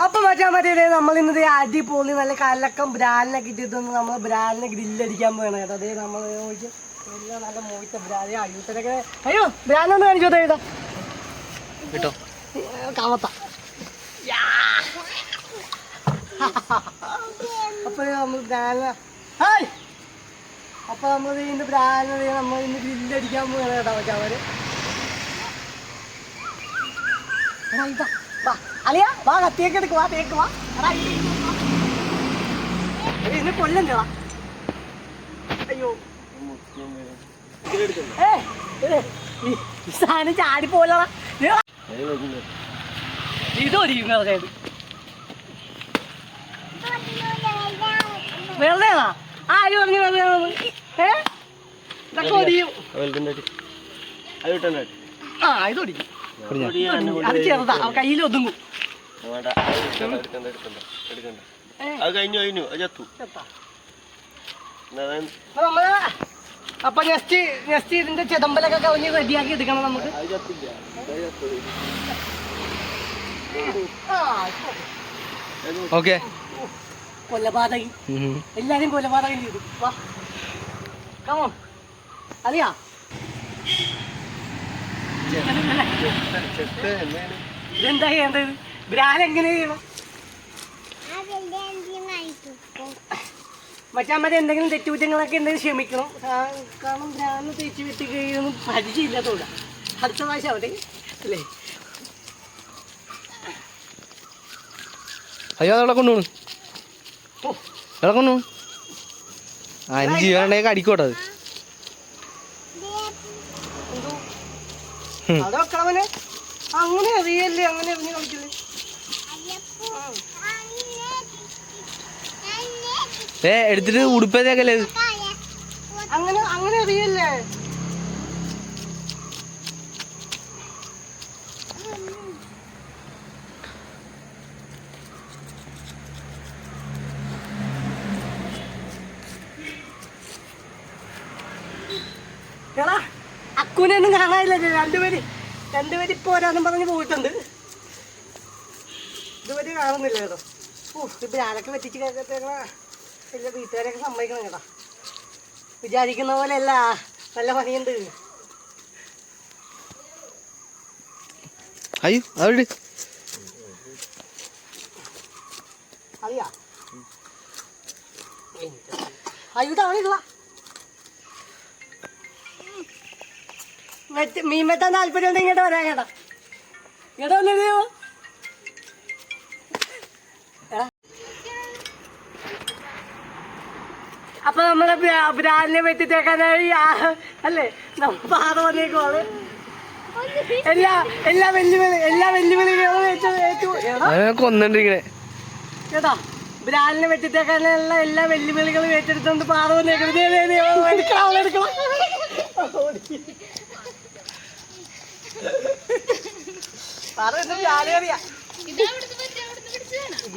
അപ്പൊ മച്ചാ മറ്റേ നമ്മൾ ഇന്നത് അടിപൊളി നല്ല കലക്കം ബ്രാലിനൊക്കെ ഇട്ടിട്ടൊന്ന് നമ്മൾ ബ്രാലിനെ ഗ്രില്ലടിക്കാൻ പോകണം കേട്ടോ. അതേ നമ്മൾ നല്ല മോയിച്ച ബ്രാലി അയ്യൂത്തനൊക്കെ അയ്യോ ബ്രാലൊന്ന് കാണിച്ചോ ഇതാ. കേട്ടോ കാമത്ത അപ്പൊ നമ്മൾ ബ്രാലിനെ ഹായ്! അപ്പൊ നമ്മൾ ഇന്ന് ബ്രാലിനെ നമ്മൾ ഇന്ന് ഗ്രില്ലടിക്കാൻ പോകണം കേട്ടോ മച്ചാ അവർ. എടാ, ഇതാ, വാ. അളിയാ വാ കത്തിയൊക്കെ എടുക്ക് വാ തേക്ക് വാ. എടാ, കൊല്ലണ്ട വാ. ഇതിനെ അയ്യോ. ഏ, ഈ സാധനം ചാടി പോലടാ ഇതൊരു ആര് പറഞ്ഞു വെറുതെ ഏ? ഇതൊക്കെ ഒടിയും ആ ഇത് ഒടിക്കും. അത് ചെറുതാ. കയ്യിൽ ഒതുങ്ങും ഏ, അത് കഴിഞ്ഞു കഴിഞ്ഞു അത് ചത്തു അപ്പൊ നെക്സ്റ്റ് നെക്സ്റ്റ് ഇതിന്റെ ചെതമ്പലൊക്കെ കവിഞ്ഞ് റെഡിയാക്കി എടുക്കണം നമുക്ക് ഓക്കെ കൊലപാതകി എല്ലാരും കൊലപാതകം ചെയ്തു വാ കമോ അറിയാ ഇതെന്താ ചെയ്യേണ്ടത് ബ്രാൻ എങ്ങനെ ചെയ്യണം മറ്റേ എന്തെങ്കിലും തെറ്റുകുറ്റങ്ങളൊക്കെ ഉണ്ടെങ്കിൽ ക്ഷമിക്കണം. കാരണം ബ്രാന്ന് തേച്ച് വെട്ടി കഴിയൊന്നും തോട അടുത്ത പ്രാവശ്യം അവിടെ അല്ലേ? അയ്യോ അതവിടെ കൊണ്ടുപോണു എവിടെ കൊണ്ടുപോണു അഞ്ചു ഇനി അടിക്കോട്ടത് അടിക്കോട്ടെ അത്? അത് അങ്ങനെ അറിയല്ലേ അങ്ങനെ എറിഞ്ഞ് കളിക്കില്ലേ ഏ എടുത്തിട്ട് ഉടുപ്പേതേക്കല്ലേ? അങ്ങനെ അങ്ങനെ അറിയല്ലേ? എടാ അക്കുനൊന്നും കാണാനില്ല രണ്ടുപേര് രണ്ടുപേര് ഇപ്പൊ ഒരാളും പറഞ്ഞ് പോയിട്ടുണ്ട്. ഇതുവരെ കാണുന്നില്ല കേട്ടോ. ഓ ഇപ്പൊ ആരൊക്കെ പറ്റിച്ച് കേൾക്കത്തേക്കാ എല്ലാ വീട്ടുകാരൊക്കെ സമ്മതിക്കണം കേട്ടോ. വിചാരിക്കുന്ന പോലെ അല്ല നല്ല പണിയുണ്ട്. അയ്യോ അവിടെ അറിയാ? അയ്യൂട്ടാ അവണില്ല മീൻ വെട്ടാൻ താല്പര്യം ഉണ്ടെങ്കിൽ ഇങ്ങോട്ട് വരാം കേട്ടാ. ഇങ്ങോട്ട് വന്നിരുന്നു അപ്പൊ നമ്മളെ ബ്രാ- ബ്രാലിനെ വെട്ടിത്തേക്കാനായി അല്ലേ? പാത വന്നേക്കുവാണ്. എല്ലാ എല്ലാ വെല്ലുവിളി എല്ലാ വെല്ലുവിളികളും ഏറ്റു കേട്ടോ ബ്രാലിനെ വെട്ടിത്തേക്കാനുള്ള എല്ലാ വെല്ലുവിളികളും ഏറ്റെടുത്തോണ്ട് പാറ വന്നേക്കുന്നത് എടുക്കണം, എടുക്കണം. പാറ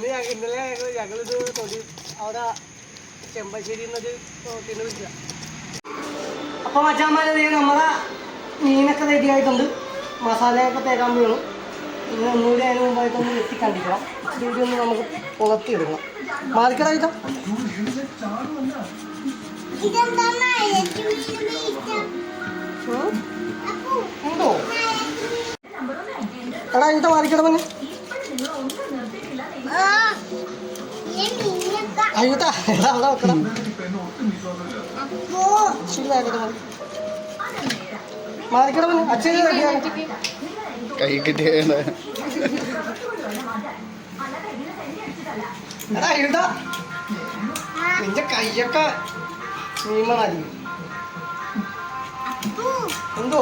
ഞങ്ങ- ഇന്നലെ ഞങ്ങൾ ഞങ്ങളിത് തൊടി അവിടെ ചെമ്പശ്ശേരി എന്നൊരു ദേ നമ്മളെ മീനൊക്കെ റെഡി ആയിട്ടുണ്ട്. മസാലയൊക്കെ തേക്കാൻ വീണു ഇന്ന് ഒന്നുകൂടി അതിന് മുമ്പായിട്ടൊന്ന് ഒന്ന് കണ്ടിക്കണം. ഇതിവിടെ ഒന്ന് നമുക്ക് പുളത്തി എടുക്കണം മാറിക്കട? ഉണ്ടോ? എടാ ഇതാ മാറിക്കട അയ്യോട്ടാ എടാ അവിടെ വെക്കണം പിന്നെ അച്ഛൻ കൈ കിട്ടിയ എടാ എഴുതാ നിന്റെ കയ്യൊക്കെ നീമണായിരിക്കും എന്തോ?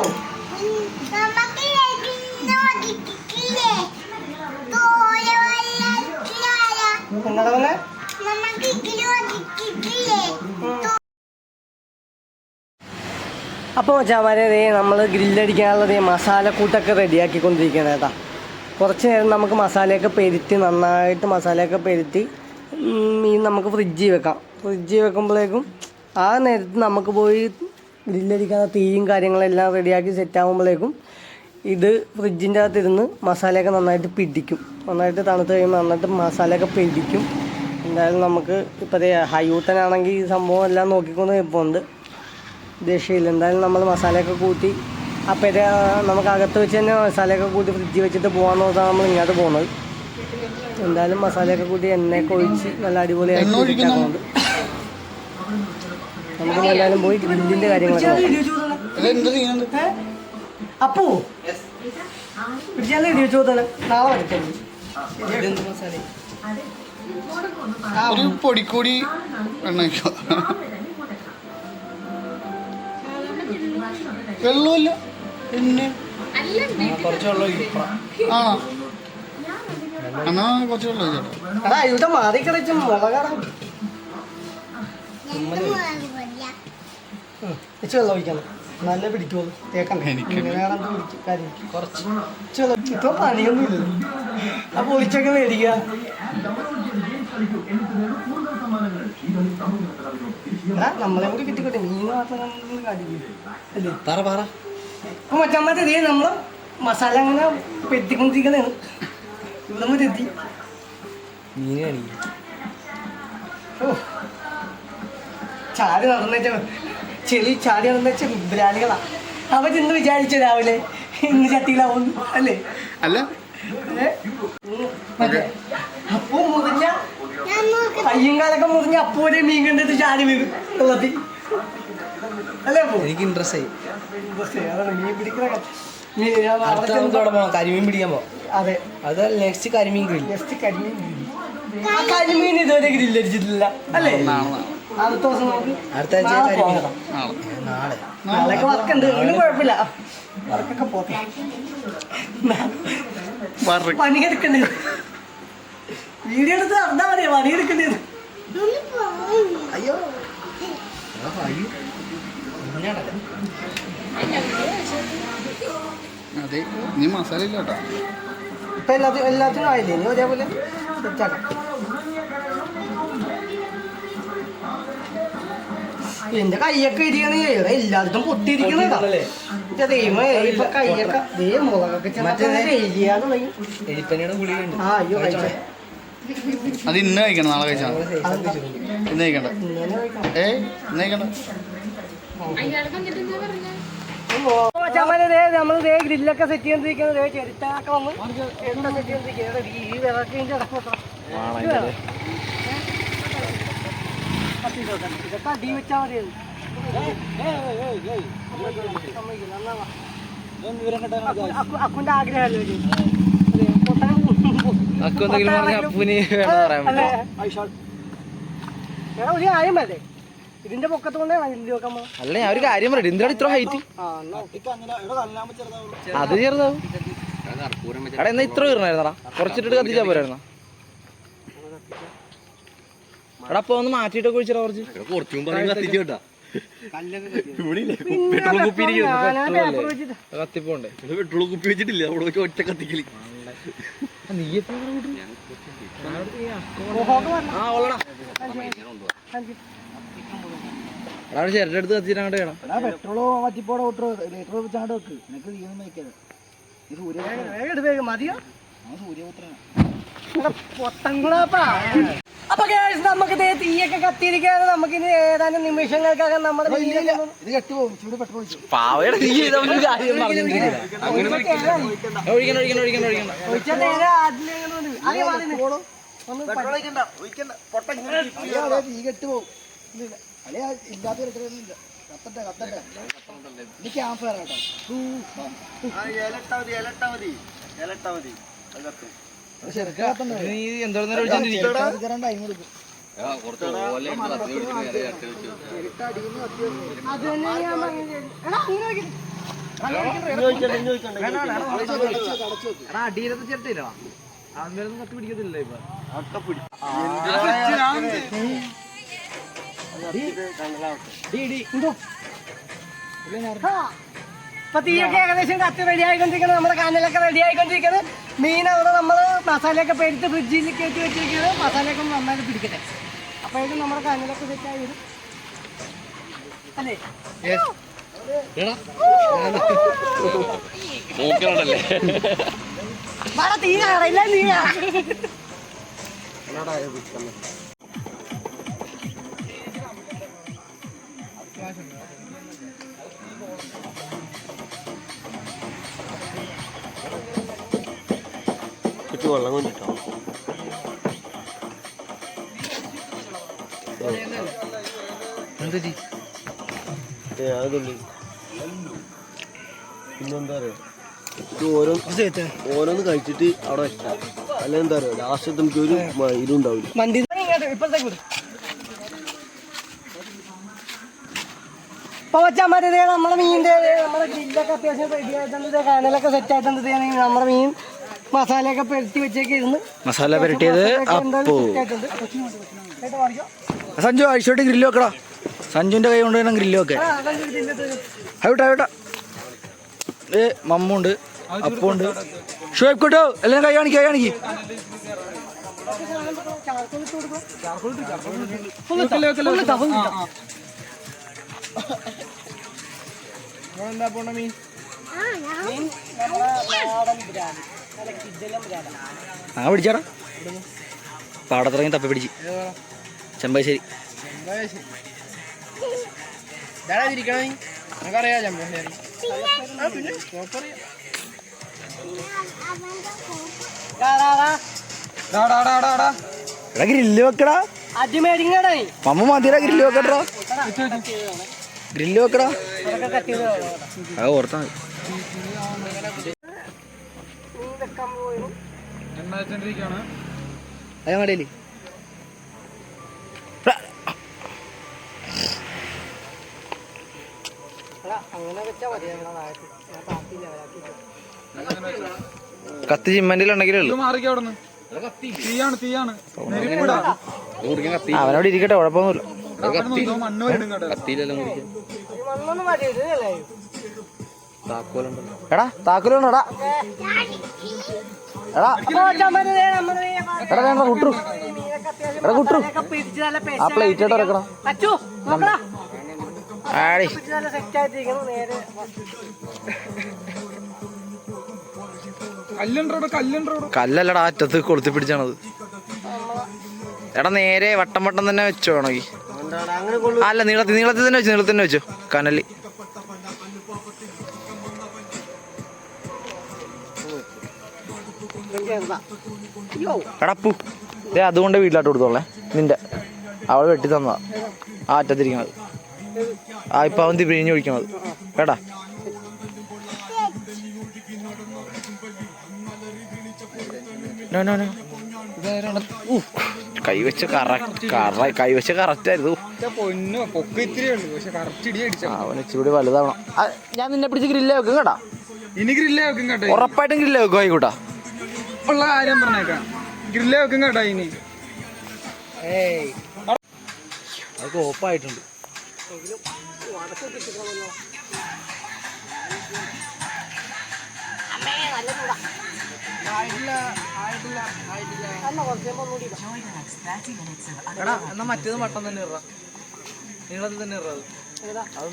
എന്നടാ പറഞ്ഞേ അപ്പോൾ ദേ നമ്മൾ ഗ്രില്ലടിക്കാനുള്ളത് മസാലക്കൂട്ടൊക്കെ റെഡിയാക്കിക്കൊണ്ടിരിക്കുന്നത് കേട്ടോ. കുറച്ച് നേരം നമുക്ക് മസാലയൊക്കെ പെരുത്തി നന്നായിട്ട് മസാലയൊക്കെ പെരുത്തി ഈ മീൻ നമുക്ക് ഫ്രിഡ്ജിൽ വെക്കാം. ഫ്രിഡ്ജിൽ വെക്കുമ്പോഴേക്കും ആ നേരത്ത് നമുക്ക് പോയി ഗ്രില്ലടിക്കാൻ തീയും കാര്യങ്ങളെല്ലാം റെഡിയാക്കി സെറ്റ് ആകുമ്പോഴേക്കും ഇത് ഫ്രിഡ്ജിന്റെ അകത്തിരുന്ന് മസാലയൊക്കെ നന്നായിട്ട് പിടിക്കും. നന്നായിട്ട് തണുത്ത് കഴിയുമ്പോൾ നന്നായിട്ട് മസാലയൊക്കെ പിടിക്കും. എന്തായാലും നമുക്ക് ഇപ്പോൾ ഹൈയൂട്ടനാണെങ്കിൽ ഈ സംഭവം എല്ലാം നോക്കിക്കൊണ്ട് ഇപ്പോൾ ഉണ്ട് രക്ഷയില്ല എന്തായാലും നമ്മൾ മസാലയൊക്കെ കൂട്ടി അപ്പോഴത്തെ നമുക്ക് അകത്ത് വെച്ച് തന്നെ മസാലയൊക്കെ കൂട്ടി ഫ്രിഡ്ജിൽ വെച്ചിട്ട് പോകാമെന്ന് നോക്കാൻ നമ്മൾ ഇങ്ങോട്ട് പോകുന്നത് എന്തായാലും മസാലയൊക്കെ കൂട്ടി എണ്ണയൊക്കെ ഒഴിച്ച് നല്ല അടിപൊളിയായിട്ട് ഇരിക്കാറുണ്ട് നമുക്ക് എന്തായാലും പോയി ഗ്രില്ലിന്റെ കാര്യങ്ങളൊക്കെ അപ്പോ. പിടിച്ചാലേ ഇടി വെച്ച് തന്നെ നാളെ എടുക്കാം ഒരു പൊടിക്കൂടി വെള്ളമില്ല. പിന്നെ? കുറച്ച് വെള്ളം. ആണോ? എന്നാ കുറച്ച് വെള്ളം എടാ ഇവിടെ മാറി കളിച്ച് മുളകാടാ ഇച്ചിരി വെള്ളം ഒഴിക്കണം നല്ല തേക്കണ്ട പിടിക്കും കുറച്ച്. ഇപ്പൊ പണിയൊന്നും ഇല്ല. അപ്പൊ ഒഴിച്ചൊക്കെ മേടിക്കുക നമ്മളെ കൂടി കിട്ടിക്കോട്ടെ. മീൻ മാത്രം അല്ലേ പറ പറ. അപ്പൊ മറ്റമ്മത്തെ ഇതേ നമ്മൾ മസാല അങ്ങനെ പെറ്റിക്കൊണ്ടിരിക്കണേണ് ഇവിടെ എത്തി. മീൻ കാണിക്കും. ഓ. ചാടി നടന്നേച്ച. ചെളി ചാടി നടന്നേച്ച ബിബ്രാലികളാ അവരിന്ന് ഇന്ന് വിചാരിച്ചു രാവിലെ ഇന്ന് ചട്ടിയിലാവും അല്ലേ? അല്ല. അപ്പു മുറിഞ്ഞ കയ്യും കാലൊക്കെ മുറിഞ്ഞ അപ്പൂരെ മീൻ കണ്ടിട്ട് ചാടി വീഴും വെള്ളത്തിൽ അല്ലേ അപ്പൂ? എനിക്ക് ഇൻട്രസ്റ്റ് ആയി. മീൻ പിടിക്കുന്ന കരിമീൻ പിടിക്കാൻ പോ അതെ. അത് നെക്സ്റ്റ് കരിമീൻ ഗ്രിൽ ജസ്റ്റ് കരിമീൻ കരിമീൻ ഇതുവരെ ഗ്രില്ലടിച്ചിട്ടില്ല അല്ലേ? അടുത്ത ദിവസം നമുക്ക് നാളെ വർക്കുണ്ട് കുഴപ്പമില്ല. വർക്കൊക്കെ പണിയെടുക്കണ്ടേ വീഡിയോ എടുത്ത് നടന്നാ അയ്യോ. അതെ നീ മസാല ഇല്ല കേട്ടോ ഇപ്പൊ എല്ലാത്തിനും എല്ലാത്തിനും ആയില്ലേ? ഇനി ഒരേപോലെ സെറ്റാക്കാം എന്റെ കയ്യൊക്കെ ഇരിക്കണ എല്ലായിടത്തും പൊട്ടിയിരിക്കണതാ. ദൈവമേ ഇപ്പൊ ദേ മുളകൊക്കെ ആ അയ്യോ കഴിച്ചേ? അത് ഇന്ന് കഴിക്കണം നാളെ കഴിച്ചാൽ അതെന്താ? ഇന്ന് കഴിക്കണ്ട. ഇങ്ങനെ കഴിക്കണം. ഏ ഇന്ന് കഴിക്കണ്ട. നമ്മൾ ദേ ഗ്രില്ലൊക്കെ സെറ്റ് ചെയ്തിരിക്കുന്നത് ദേ ചെരുത്തൊക്കെ വന്ന്. സെറ്റ് ചെയ്തിരിക്കുന്നത് ഈ വിറക്കിന്റെ ഇതൊക്കെ അടി വെച്ചാൽ മതിയായിരുന്നു അക്കുന്റെ ആഗ്രഹമല്ലേ അക്കു എന്തെങ്കിലും പറഞ്ഞ ഒരു കാര്യം ഇതിന്റെ പൊക്കത്ത് കൊണ്ടാണ് അല്ല ഞാൻ ഒരു കാര്യം എന്തിനാണ് ഇത്ര ഹൈറ്റ് അത് ചെറുതാവും. എടാ എന്നാ ഇത്ര വരുന്നായിരുന്നടാ കുറച്ചിട്ട് കത്തിച്ചാ പോരായിരുന്ന? എടാ അപ്പൊ ഒന്ന് കുറച്ച്. വെച്ചിട്ട്. കത്തിപ്പോണ്ടേ. പെട്രോൾ കുപ്പി വെച്ചിട്ടില്ല. അവിടെ വെച്ച് ഒറ്റ കത്തിക്കൽ. നീ. ആ ഉള്ളടാ. അഞ്ച്. എടാ അവിടെ ചിരട്ട എടുത്ത് കത്തിച്ചിട്ട് അങ്ങോട്ട് വേണം പെട്രോളോ മറ്റിപ്പോടെ ഓട്ടോ. ലിറ്റർ വെച്ചാണ്ട് വെക്ക്. നിനക്ക് തീയൊന്നും ഇത് സൂര്യ മതിയോ? പൊത്തങ്കുളാപ്പാ അപ്പൊ ഗേൾസ് നമുക്ക് തീയൊക്കെ കത്തിയിരിക്കാതെ നമുക്ക് ഇനി ഏതാനും നിമിഷങ്ങൾക്കകം നമ്മുടെ പാവയുടെ ചെയ്തൊന്നും കാര്യം പറഞ്ഞിട്ടില്ല ഒഴിക്കണം ഒഴിക്കണം ഒഴിക്കണം ഒഴിക്കണം ഒഴിച്ചാൽ നേരെ. ഒന്ന് പ- തീ അത് അടിയിലത്തെ ചിരട്ടയില്ലടാ അന്നേരം കത്തി പിടിക്കത്തില്ല ഇപ്പൊ ആ. ഇപ്പൊ തീയൊക്കെ ഏകദേശം കത്തി റെഡി ആയിക്കൊണ്ടിരിക്കുന്നത് നമ്മുടെ കാനലൊക്കെ റെഡി ആയിക്കൊണ്ടിരിക്കുന്നത് മീൻ അവിടെ നമ്മൾ മസാലയൊക്കെ പേരിട്ട് ഫ്രിഡ്ജിൽ കയറ്റി വെച്ചിരിക്കുന്നത് മസാലയൊക്കെ നന്നായിട്ട് പിടിക്കട്ടെ. അപ്പോഴേക്കും നമ്മുടെ കാനലൊക്കെ സെറ്റ് ആയി വരും. അല്ലേ? വാടാ, തീരാ, എല്ലാം തീരാ. വെള്ളം കൊണ്ടിട്ടോ? എന്ത് അതുള്ളി പിന്നെന്താ പറയാ ഇത് ഓരോ ഓരോന്ന് കഴിച്ചിട്ട് അവിടെ വെച്ചാ. അല്ല എന്താ പറയുക ലാസ്റ്റ് നമുക്ക് ഒരു ഇതുണ്ടാവില്ല നമ്മുടെ മീനിന്റെ നമ്മുടെ ഗ്രില്ലൊക്കെ അത്യാവശ്യം റെഡി ആയിട്ടുണ്ട് കനലൊക്കെ സെറ്റ് ആയിട്ടുണ്ട് നമ്മുടെ മീൻ. മസാലയൊക്കെ പെരട്ടി വെച്ചേക്ക് ഇരുന്ന്. മസാല പെരട്ടിയത് അപ്പോ സഞ്ജു അഴിച്ചോട്ട് ഗ്രില്ല് വെക്കടാ. സഞ്ജുവിന്റെ കൈ കൊണ്ട് തന്നെ ഗ്രില്ല് വെക്കേ. ആ അവിട്ടാ അവിട്ടാ ഏ മമ്മുണ്ട് അപ്പുണ്ട് ഷുഹൈബ് കൂട്ടോ എല്ലാം കൈ കാണിക്ക് കൈ കാണിക്ക്. ആ പിടിച്ചാടാ. പാടത്തിറങ്ങി തപ്പി പിടിച്ച്. ചെമ്പാശ്ശേരി ഗ്രില്ല് വെക്കടാ. മമ്മ മതിയുടെ ഗ്രില്ല് വെക്കടാ ഗ്രില്ല് വെക്കടാ. അത് ഓർത്താ മതി മീൻ വെക്കാൻ പോയി അത് കടയിൽ എടാ, അങ്ങനെ വെച്ചാ മതി ഞങ്ങളുടെ നാട്ടിൽ ഞാൻ അവരാക്കി കത്തി ചിമ്മന്റിലുണ്ടെങ്കിലേ അവനോട് ഇരിക്കട്ടെ കുഴപ്പമൊന്നുമില്ല. എടാ താക്കോലുണ്ടോ എടാ എടാ. എടാ വേണ്ട കുട്ടു. എടാ കുട്ടു. ആ പ്ലേറ്റ് ഇട്ട് ഇറക്കണം ആടി. കല്ലല്ലടാ അറ്റത്ത് കൊളുത്തി പിടിച്ചാണത്. എടാ നേരെ വട്ടം വട്ടം തന്നെ വെച്ചോ വേണമെങ്കിൽ. അല്ല നീളത്തിൽ നീളത്തിൽ തന്നെ വെച്ചു നീളത്തിൽ തന്നെ വെച്ചു. കനൽ. ചെറുതാ അയ്യോ. എടാ പൂ. ദേ അതുകൊണ്ട് വീട്ടിലോട്ട് കൊടുത്തോളേ നിന്റെ. അവൾ വെട്ടി തന്നതാ. ആ അറ്റത്തിരിക്കണത് ആ ഇപ്പൊ അവൻ പിഴിഞ്ഞ് ഒഴിക്കണത് കേട്ടാ നോ, നോ, നോ. ഊ, കൈവച്ച് കൈവച്ച് കറക്റ്റ് ആയിരുന്നു. പൊന്നോ. പൊക്ക ഇത്തിരി ഉണ്ട് പക്ഷെ കറക്റ്റ് ഇടി അടിച്ച. ആ, അവൻ ഇച്ചിരി വലുതാവണം. ഞാൻ നിന്നെ പിടിച്ച് ഗ്രില്ലേ വെക്കും കേട്ടാ. ഇനി ഗ്രില്ലേ വെക്കും കേട്ടോ. ഉറപ്പായിട്ടും ഗ്രില്ലേ വെക്കും ആയിക്കോട്ടാ. ഉള്ള കാര്യം പറഞ്ഞേക്കാം. ഗ്രില്ലേ വെക്കും കേട്ടോ ഇനി. അത് ഓപ്പായിട്ടുണ്ട്. എടാ എന്നാ മറ്റേത് മട്ടം തന്നെ ഇറ നീളത്തിൽ തന്നെ ഇറ അത്.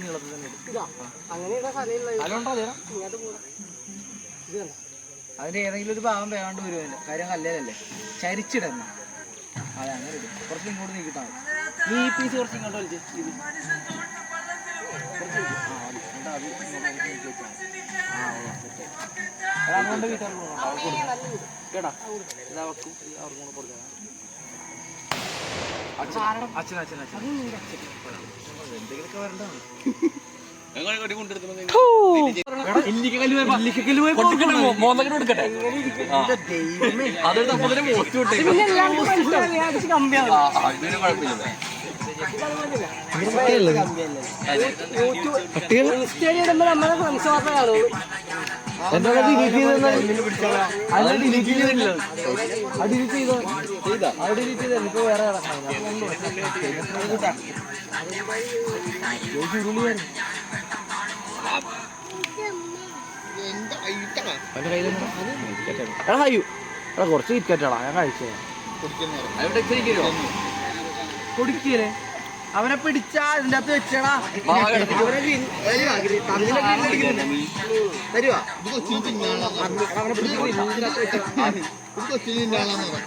നീളത്തിൽ തന്നെ ഇടും. ഇതാ. അങ്ങനെ അതിന്റെ ഏതെങ്കിലും ഒരു ഭാഗം വേണ്ട വരുമല്ലോ കാര്യം കല്ലേലല്ലേ ചരിച്ചിടന്ന അതെ അങ്ങനെ ഇടും കുറച്ച് ഇങ്ങോട്ട് നീക്കിട്ടാ മതി. നീ ഈ പീസ് കുറച്ച് ഇങ്ങോട്ട് വലിച്ച്. ഇത്. അതുകൊണ്ട് വീട്ടുകാർക്ക്. കേട്ടാ ഇത് അവർക്കും അവർക്കും കൂടെ കൊടുക്കാം. അച്ഛൻ അച്ഛൻ അച്ഛൻ. അച്ഛൻ എന്തെങ്കിലുമൊക്കെ വരണ്ടാണ് എന്താ ഡിലീറ്റ് ചെയ്തെന്നാൽ അല്ല ഡിലീറ്റ് ചെയ്തില്ല അത് ഡിലീറ്റ് ചെയ്തോ അത് ഡിലീറ്റ് ചെയ്ത ഇപ്പൊ വേറെ കിടക്കണം എടാ ഹയ്യു എടാ കുറച്ച് കിറ്റ് കറ്റാടാ ഞാൻ കഴിച്ചേ കൊടുക്കലേ അവനെ പിടിച്ചാ ഇതിന്റെ അകത്ത് വെച്ചടാ. പിടിച്ചാ തരുവാ, അവനെ പിടിച്ചാ ഗ്രിൽ അടിക്കുന്നുണ്ട്. തരുവാ ഇത് കൊച്ചിന് തിന്നാളാന്ന് പറ അവനെ പിടിച്ച് ഗ്രില്ലിന്റെ അകത്ത് വെച്ചോ. ഇത് കൊച്ചിന് തിന്നാളാന്ന് പറ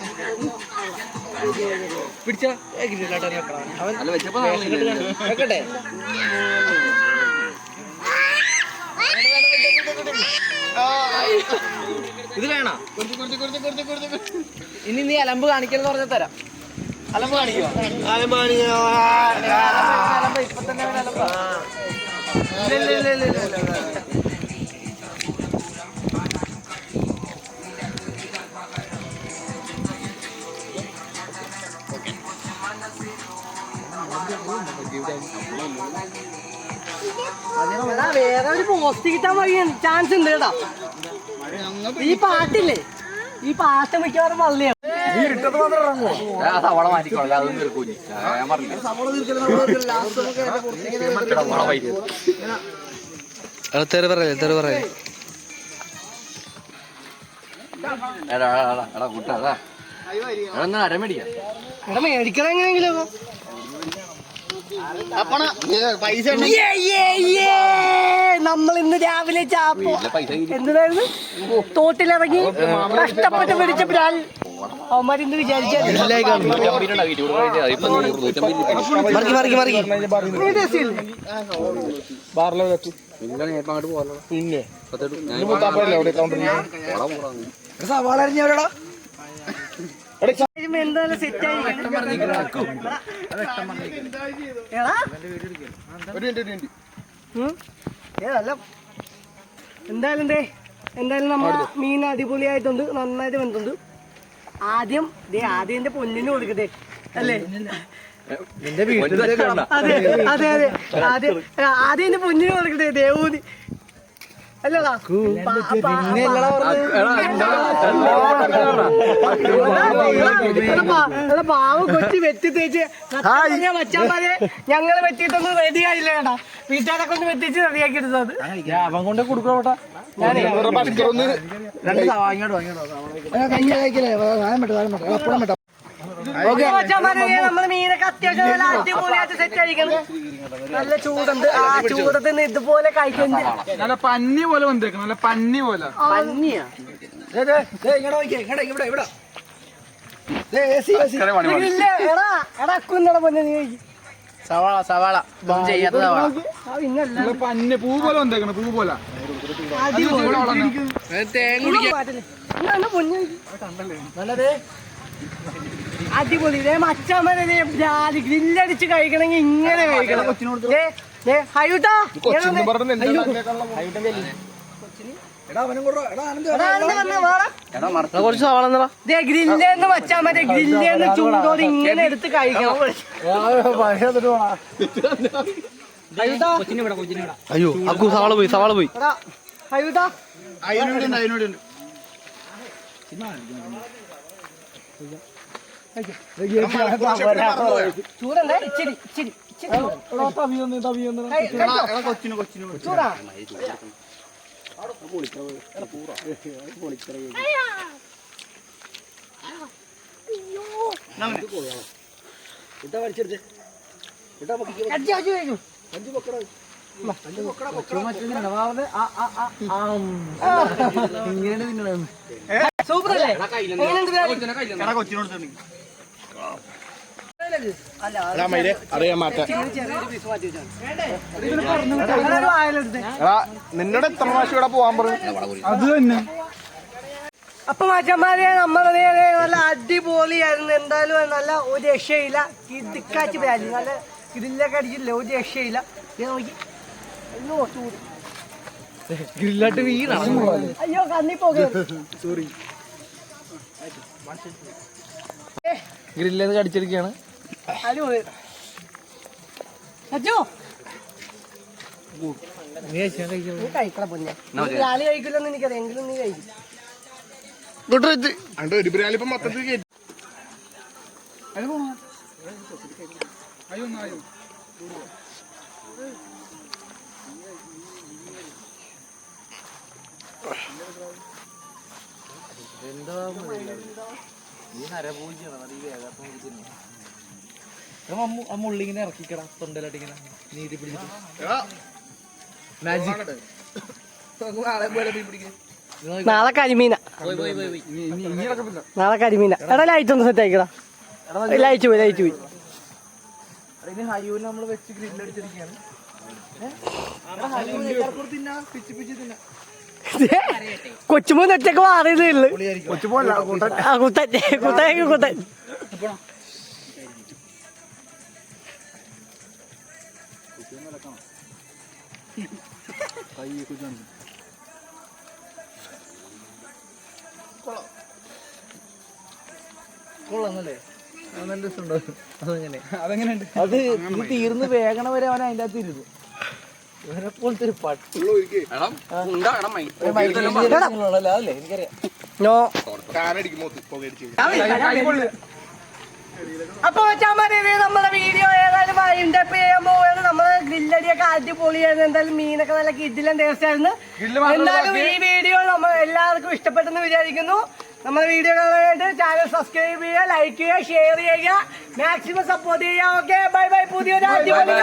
പിടിച്ചാ ഏ, ഗ്രില്ലായിട്ട് തന്നെ വെക്കണം. അവൻ വെക്കട്ടെ ഇത് വേണോ. ഇനി നീ അലമ്പ് കാണിക്കലെന്ന് പറഞ്ഞ തരാം അലമ്പ് കാണിക്കോ അലമ്പ് ഇപ്പൊ തന്നെ അലമ്പ് അലമ്പാ. ഇല്ല, ഇല്ല, ഇല്ല, ഇല്ല, ഇല്ല, ഇല്ല, ഇല്ല. എടാ, വേറെ ഒരു പോസ്റ്റ് കിട്ടാൻ വഴി ചാൻസ് ഉണ്ട് കേട്ടോ. ഈ പാട്ടില്ലേ? ഈ പാട്ട് മിക്കവാറും വള്ളിയാണ്. സവാള മാറ്റിക്കോളാം. അതൊന്നും ഞാൻ പറഞ്ഞു തെറി പറയല്ലേ തെറി പറയല്ലേ? എടാ എടാ എടാ കൂട്ടാ എടാ. അരമേടിക്കാം. എടാ മേടിക്കണം എങ്ങനെയെങ്കിലും അപ്പണ പൈസ നമ്മൾ ഇന്ന് രാവിലെ ചാപ്പോ എന്തായിരുന്നു തോട്ടിലിറങ്ങി കഷ്ടപ്പെട്ട് പിടിച്ച ബ്രാൽ അവന്മാരിന്ന് വിചാരിച്ചാൽ നൂറ്റമ്പതിനുണ്ടാ വീട്ടിൽ കൂടെ പൈസ അതിപ്പോ നൂറ്റമ്പതിൽ മറിക്ക് മറിക്ക് മറിക്ക് നീ രസിയില്ലേ? നിങ്ങൾ ഞാൻ അങ്ങോട്ട് പോകാനുള്ള പിന്നെ സവാള അരിഞ്ഞവരടാ എന്തായാലും ദേ എന്തായാലും നമ്മ മീൻ അടിപൊളിയായിട്ടുണ്ട് നന്നായിട്ട് വന്നിട്ടുണ്ട് ആദ്യം ദേ ആദ്യം എന്റെ പൊന്നിന് കൊടുക്കട്ടെ അല്ലേ അതെ അതെ അതെ ആദ്യം ആദ്യം എന്റെ പൊന്നിന് കൊടുക്കട്ടെ ദേവൂന് പാവം കൊച്ചി വെട്ടി തേച്ച് വച്ചാൽ ഞങ്ങൾ വെട്ടിയിട്ടൊന്നും റെഡി ആയില്ല കേട്ടാ വീട്ടുകാരൊക്കെ ഒന്ന് വെട്ടിച്ച് റെഡിയാക്കി എടുത്തത് അവൻ കൊണ്ട് കൊടുക്കണോട്ടാ രണ്ട് സവാള ഇങ്ങോട്ട് വാങ്ങിയോട്ടോ ഓക്കെ നമ്മൾ മീനൊക്കെ അത്യാവശ്യം നല്ല അടിപൊളിയായിട്ട് സെറ്റ് അടിക്കണം നല്ല ചൂടുണ്ട്. ആ ചൂടത്തിന് ഇതുപോലെ കഴിക്കുന്നത് നല്ല പന്നി പോലെ വന്നേക്കണം നല്ല പന്നി പോലെ. പന്നിയാ? ഇങ്ങോട്ട് നോക്കിയേ. ഇങ്ങോട്ട് ഇവിടെ ഇവിടെ. ഇല്ല എടാ എടാ കുന്നട പൊന്നെ നീ. സവാള സവാള. ചെയ്യാത്ത സവാള. പന്നി പൂ പോലെ വന്നേക്കണം പൂ പോലെ. തേങ്ങ പൊന്ന് കഴിക്ക്. അടിപൊളി. ഇതേ മച്ചാമനെ ഗ്രില്ലടിച്ച് കഴിക്കണമെങ്കിൽ ഇങ്ങനെ കഴിക്കണം. കുറച്ച് സവാള ഗ്രില്ലേന്ന് മതി ഗ്രില്ലേന്ന് ചൂടോടെ ഇങ്ങനെ എടുത്ത് കഴിക്കണം. അയ്യോ അക്കു സവാള പോയി സവാള പോയി. ചൂടുണ്ടേ ഇച്ചിരി ഇച്ചിരി ചൂട്. അജ്ജി, അജ്ജി കഴിക്കൂ. ഇങ്ങനെ തിന്നണം സൂപ്പർ അല്ലേ കൊച്ചിനോട് തന്നെ അറിയാൻ വായിലെടുത്തേ. നിന്നോട് എത്ര പ്രാവശ്യം ഇവിടെ പോവാൻ പറഞ്ഞു അത് തന്നെ. അപ്പൊ മച്ചന്മാരെ നമ്മളെ നല്ല അടിപൊളിയായിരുന്നു. എന്തായാലും നല്ല ഒരു രക്ഷയില്ല. കിടക്കാച്ച് ബാലി നല്ല ഗ്രില്ലൊക്കെ അടിച്ചില്ല ഒരു രക്ഷയില്ല. നോക്കി. ഗ്രില്ലാട്ട് വീണ? അയ്യോ കണ്ണി പോകരുത്. ഗ്രില്ലെന്ന് കടിച്ചെടുക്കുകയാണ് അടിപൊളി നീ കഴിക്കണം പൊന്നെ ലാലി കഴിക്കില്ലെന്ന് എനിക്കറിയാം എങ്കിലും നീ കഴിക്കും അണ്ട് ഒരു ബിരിയാണി മൊത്തത്തിൽ കേറ്റി അയ്യോ നായോ നീ നരപൂജ്യാണ് ഈ വേഗം ആ മുള്ളിങ്ങനെ ഇറക്കിക്കടാ തൊണ്ടയിലോട്ട് ഇങ്ങനെ നീതി പിടിച്ചിട്ട്. മാജിക് നാളെ കരിമീന. നാളെ കരിമീന. എടാ ലൈറ്റ് ഒന്ന് സെറ്റ് ആയിക്കടാ. ലൈറ്റ് പോയി ലൈറ്റ് പോയി. നമ്മൾ വെച്ച് ഗ്രില്ലടിച്ചിരിക്കുകയാണ് കൊച്ചുമോൻ ഒറ്റയ്ക്ക് മാറിയതേ ഉള്ളു. കൊച്ചു പോലെ കൂട്ടൻ. ആ കുത്തൻ കുത്തൻ കുത്തൻ കൊള്ളാന്നല്ലേ നല്ല രസമുണ്ടോ. അതങ്ങനെ. അതെങ്ങനെയുണ്ട്? അത് ഇത് തീർന്ന് വേഗണ വരെ അവൻ അതിന്റെ അകത്ത് ഇരുന്നു. ഇവനെ പോലത്തെ ഒരു പട്ടി. അതല്ലേ? എനിക്കറിയാം. അപ്പൊ നമ്മുടെ വീഡിയോ ഏതായാലും വൈൻഡപ്പ് ചെയ്യാൻ പോവുകയാണ്. നമ്മൾ ഗ്രില്ലടിയൊക്കെ അടിപൊളിയായിരുന്നു. എന്തായാലും മീനൊക്കെ നല്ല കിഡിലും ടേസ്റ്റായിരുന്നു. എന്തായാലും ഈ വീഡിയോ നമ്മൾ എല്ലാവർക്കും ഇഷ്ടപ്പെട്ടെന്ന് വിചാരിക്കുന്നു. നമ്മുടെ വീഡിയോ കാണാനായിട്ട് ചാനൽ സബ്സ്ക്രൈബ് ചെയ്യുക ലൈക്ക് ചെയ്യുക ഷെയർ ചെയ്യുക. മാക്സിമം സപ്പോർട്ട് ചെയ്യുക. ഓക്കെ ബൈ ബൈ പുതിയൊരു അടിപൊളി